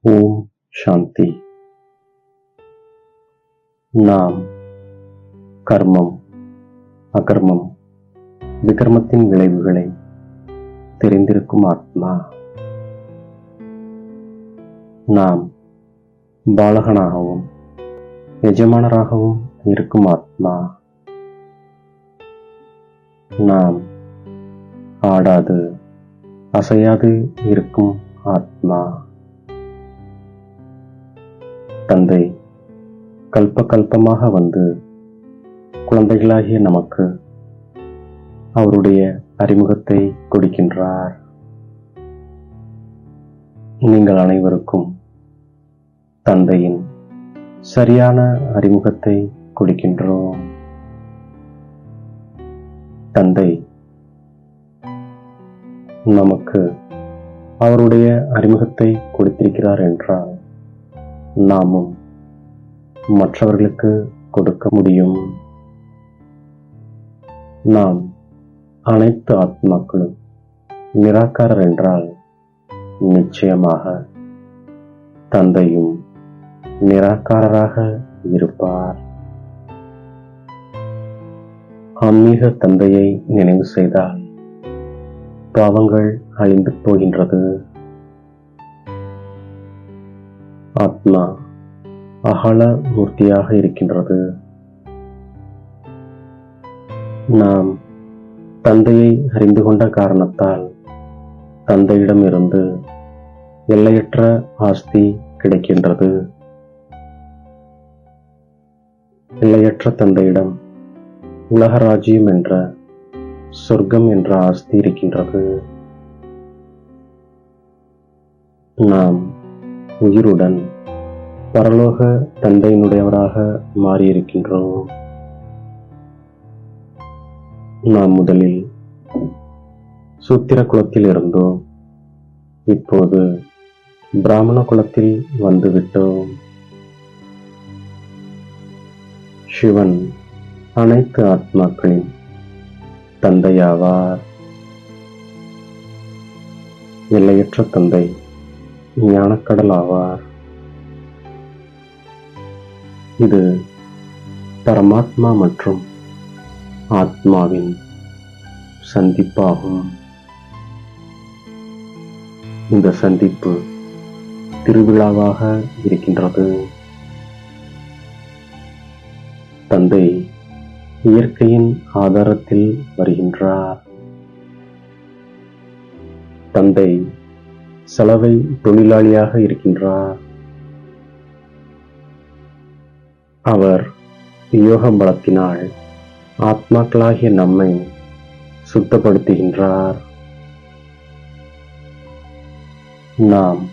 ஓம் சாந்தி. நாம் கர்மம் அகர்மம் விகர்மத்தின் விளைவுகளை தெரிந்திருக்கும் ஆத்மா. நாம் பாலகனாகவும் எஜமானராகவும் இருக்கும் ஆத்மா. நாம் ஆடாது அசையாது இருக்கும் ஆத்மா. தந்தை கல்ப கல்பமாக வந்து குழந்தைகளாகிய நமக்கு அவருடைய அறிமுகத்தை கொடுக்கின்றார். நீங்கள் அனைவருக்கும் தந்தையின் சரியான அறிமுகத்தை கொடுக்கின்றோம். தந்தை நமக்கு அவருடைய அறிமுகத்தை கொடுத்திருக்கிறார் என்றால் நாமும் மற்றவர்களுக்கு கொடுக்க முடியும். நாம் அனைத்து ஆத்மாக்களும் நிராகாரர் என்றால் நிச்சயமாக தந்தையும் நிராகாரராக இருப்பார். ஆன்மீக தந்தையை நினைவு செய்தால் பாவங்கள் அழிந்து போகின்றது. ஆத்மா அகல மூர்த்தியாக இருக்கின்றது. நாம் தந்தையை அறிந்து கொண்ட காரணத்தால் தந்தையிடமிருந்து எல்லையற்ற ஆஸ்தி கிடைக்கின்றது. எல்லையற்ற தந்தையிடம் உலகராஜ்யம் என்ற சொர்க்கம் என்ற ஆஸ்தி இருக்கின்றது. நாம் உயிருடன் பரலோக தந்தையினுடையவராக மாறியிருக்கின்றோம். நாம் முதலில் சூத்திர குலத்தில் இருந்தோம். இப்போது பிராமண குலத்தில் வந்துவிட்டோம். சிவன் அனைத்து ஆத்மாக்களின் தந்தையாவார். எல்லையற்ற தந்தை ஞானக்கடல் ஆவார் இது பரமாத்மா மற்றும் ஆத்மாவின் சந்திப்பாகும். இந்த சந்திப்பு திருவிழாவாக இருக்கின்றது. தந்தை இயற்கையின் ஆதாரத்தில் வருகின்றார். தந்தை சலவை தொழிலாளியாக இருக்கின்றார். அவர் யோக பலத்தினால் ஆத்மாக்களாகிய நம்மை சுத்தப்படுத்துகின்றார். நாம்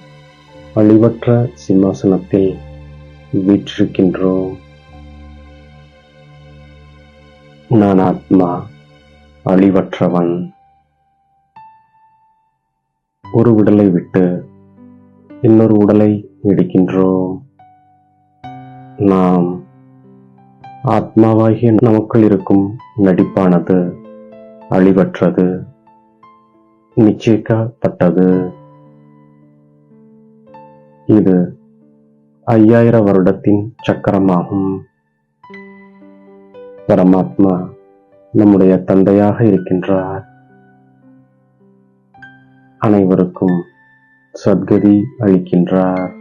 அழிவற்ற சிம்மாசனத்தில் வீற்றிருக்கின்றோம். நான் ஆத்மா அழிவற்றவன். ஒரு உடலை விட்டு இன்னொரு உடலை எடுக்கின்றோம். நாம் ஆத்மாவாகிய நமக்குள் இருக்கும் நடிப்பானது அழிவற்றது நிச்சயிக்கப்பட்டது. இது ஐயாயிர வருடத்தின் சக்கரமாகும். பரமாத்மா நம்முடைய தந்தையாக இருக்கின்றார். அனைவருக்கும் சத்கதி அளிக்கின்றார்.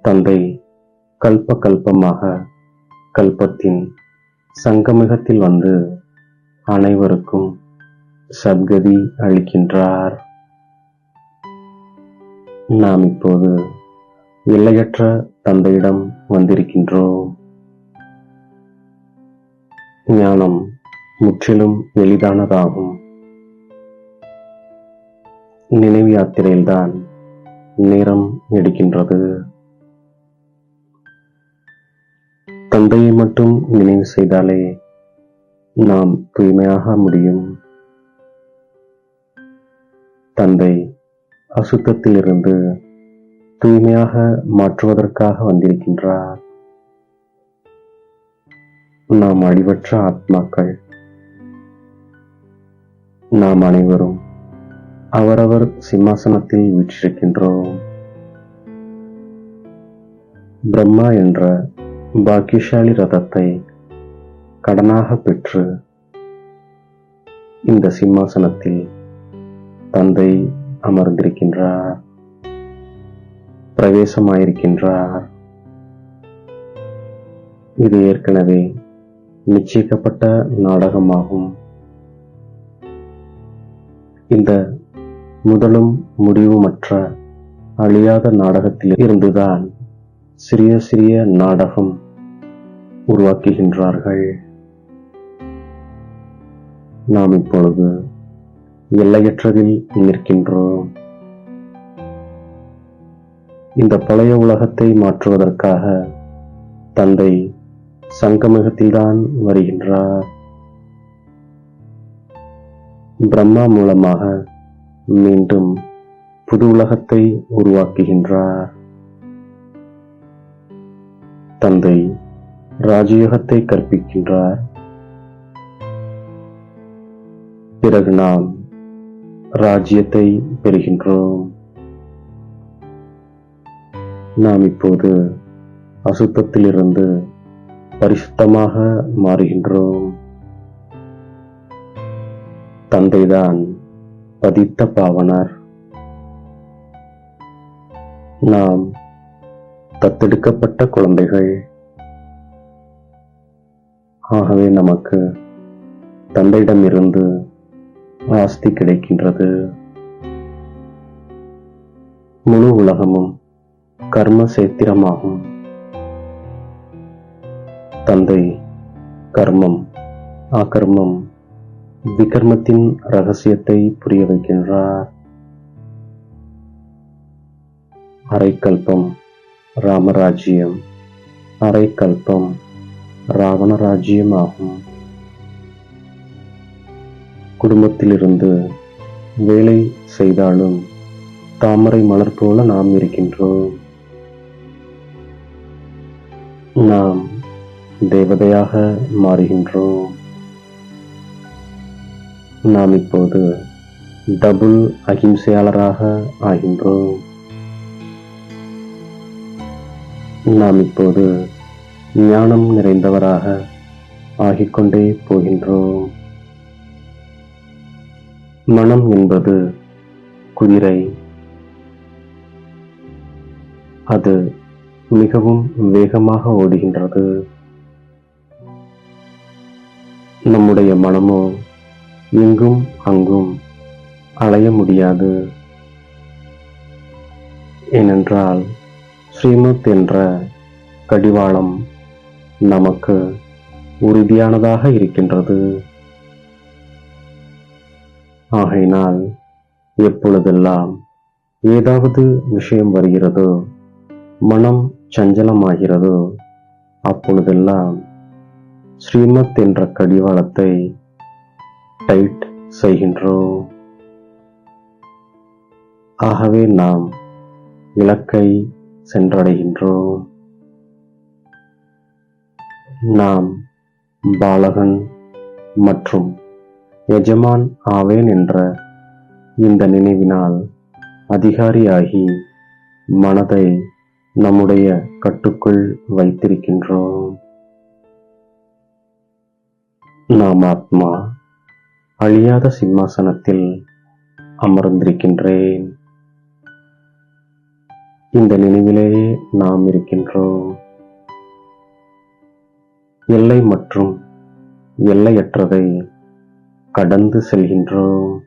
தந்தை கல்ப கல்பமாக கல்பத்தின் சங்கமிகத்தில் வந்து அனைவருக்கும் சத்கதி அளிக்கின்றார். நாம் இப்போது எல்லையற்ற தந்தையிடம் வந்திருக்கின்றோம். ஞானம் முற்றிலும் எளிதானதாகும். நினைவு யாத்திரையில்தான் நேரம் எடுக்கின்றது தந்தையை மட்டும் நினைவு செய்தாலே நாம் தூய்மையாக முடியும். தந்தை அசுத்தத்திலிருந்து தூய்மையாக மாற்றுவதற்காக வந்திருக்கின்றார். நாம் அழிவற்ற ஆத்மாக்கள். நாம் அனைவரும் அவரவர் சிம்மாசனத்தில் வீற்றிருக்கின்றோம். பிரம்மா என்ற பாக்கியசாலி ரதத்தை கடனாக பெற்று இந்த சிம்மாசனத்தில் தந்தை அமர்ந்திருக்கின்றார். பிரவேசமாயிருக்கின்றார். இது ஏற்கனவே நிச்சயிக்கப்பட்ட நாடகமாகும். இந்த முதலும் முடிவுமற்ற அழியாத நாடகத்தில் இருந்துதான் சிறிய சிறிய நாடகம் உருவாக்குகின்றார்கள். நாம் இப்பொழுது எல்லையற்றதில் நிற்கின்றோம். இந்த பழைய உலகத்தை மாற்றுவதற்காக தந்தை சங்கமகத்தில்தான் வருகின்றார். பிரம்மா மூலமாக மீண்டும் புது உலகத்தை உருவாக்குகின்றார். தந்தை ராஜயோகத்தை கற்பிக்கின்றார். பிறகு நாம் ராஜ்யத்தை பெறுகின்றோம். நாம் இப்போது அசுத்தத்திலிருந்து பரிசுத்தமாக மாறுகின்றோம். தந்தைதான் பதித்த பாவனர். நாம் தத்தெடுக்கப்பட்ட குழந்தைகள். ஆகவே நமக்கு தந்தையிடமிருந்து ஆஸ்தி கிடைக்கின்றது. முழு உலகமும் கர்ம சேத்திரமாகும். தந்தை கர்மம் ஆக்கர்மம் விகர்மத்தின் ரகசியத்தை புரிய வைக்கின்றார். அரைக்கல்பம் ராமராஜ்யம். அரைக்கல்பம் ராவணராஜ்யம் ஆகும் குடும்பத்திலிருந்து வேலை செய்தாலும் தாமரை மலர் போல நாம் இருக்கின்றோம். நாம் தேவதையாக மாறுகின்றோம். நாம் இப்போது டபுள் அகிம்சையாளராக ஆகின்றோம். நாம் இப்போது ஞானம் நிறைந்தவராக ஆகிக்கொண்டே போகின்றோம். மனம் என்பது குதிரை. அது மிகவும் வேகமாக ஓடுகின்றது. நம்முடைய மனமோ இங்கும் அங்கும் அலைய முடியாது. ஏனென்றால் ஸ்ரீமத் என்ற கடிவாளம் நமக்கு உறுதியானதாக இருக்கின்றது. ஆகையினால் எப்பொழுதெல்லாம் ஏதாவது விஷயம் வருகிறதோ மனம் சஞ்சலமாகிறதோ அப்பொழுதெல்லாம் ஸ்ரீமத் என்ற கடிவாளத்தை டைட் செய்கின்றோம் ஆகவே நாம் இலக்கை சென்றடைகின்றோம். நாம் பாலகன் மற்றும் எஜமான் ஆவேன் என்ற இந்த நினைவினால் அதிகாரியாகி மனதை நம்முடைய கட்டுக்குள் வைத்திருக்கின்றோம். நாம் ஆத்மா அழியாத சிம்மாசனத்தில் அமர்ந்திருக்கின்றேன். இந்த நினைவிலேயே நாம் இருக்கின்றோம். எல்லை மற்றும் எல்லையற்றதை கடந்து செல்கின்றோம்.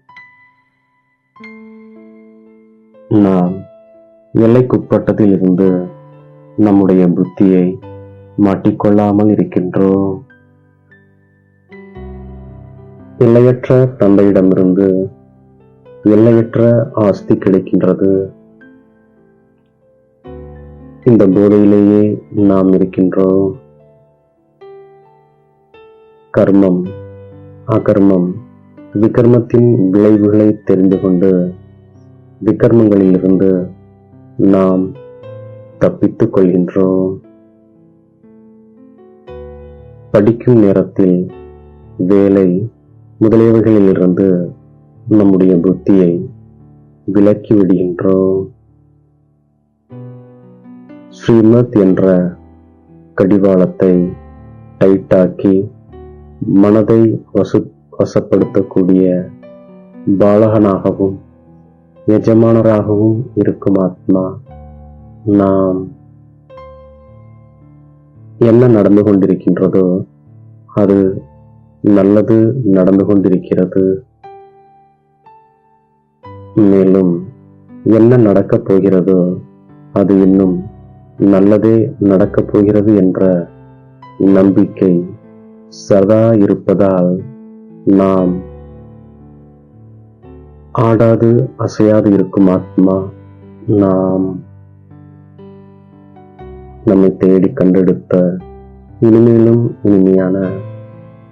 நாம் எல்லைக்குட்பட்டதில் இருந்து நம்முடைய புத்தியை மாட்டிக்கொள்ளாமல் இருக்கின்றோம். எல்லையற்ற தந்தையிடமிருந்து எல்லையற்ற ஆஸ்தி கிடைக்கின்றது. இந்த போதையிலேயே நாம் இருக்கின்றோம். கர்மம் அகர்மம் விகர்மத்தின் விளைவுகளை தெரிந்து கொண்டு விகர்மங்களிலிருந்து நாம் தப்பித்துக் கொள்கின்றோம். படிக்கும் நேரத்தில் வேலை முதலியவைகளிலிருந்து நம்முடைய புத்தியை விலக்கி விடுகின்றோம். ஸ்ரீமத் என்ற கடிவாளத்தை டைட்டாக்கி மனதை வசு வசப்படுத்தக்கூடிய பாலகனாகவும் எஜமானராகவும் இருக்கும் ஆத்மா நாம் என்ன நடந்து கொண்டிருக்கின்றதோ அது நல்லது நடந்து கொண்டிருக்கிறது. மேலும் என்ன நடக்கப் போகிறதோ அது இன்னும் நல்லதே நடக்கப் போகிறது என்ற நம்பிக்கை சதா இருப்பதால் நாம் ஆடாது அசையாது இருக்கும் ஆத்மா நாம் நம்மை தேடி கண்டெடுத்த இனிமேலும் இனிமையான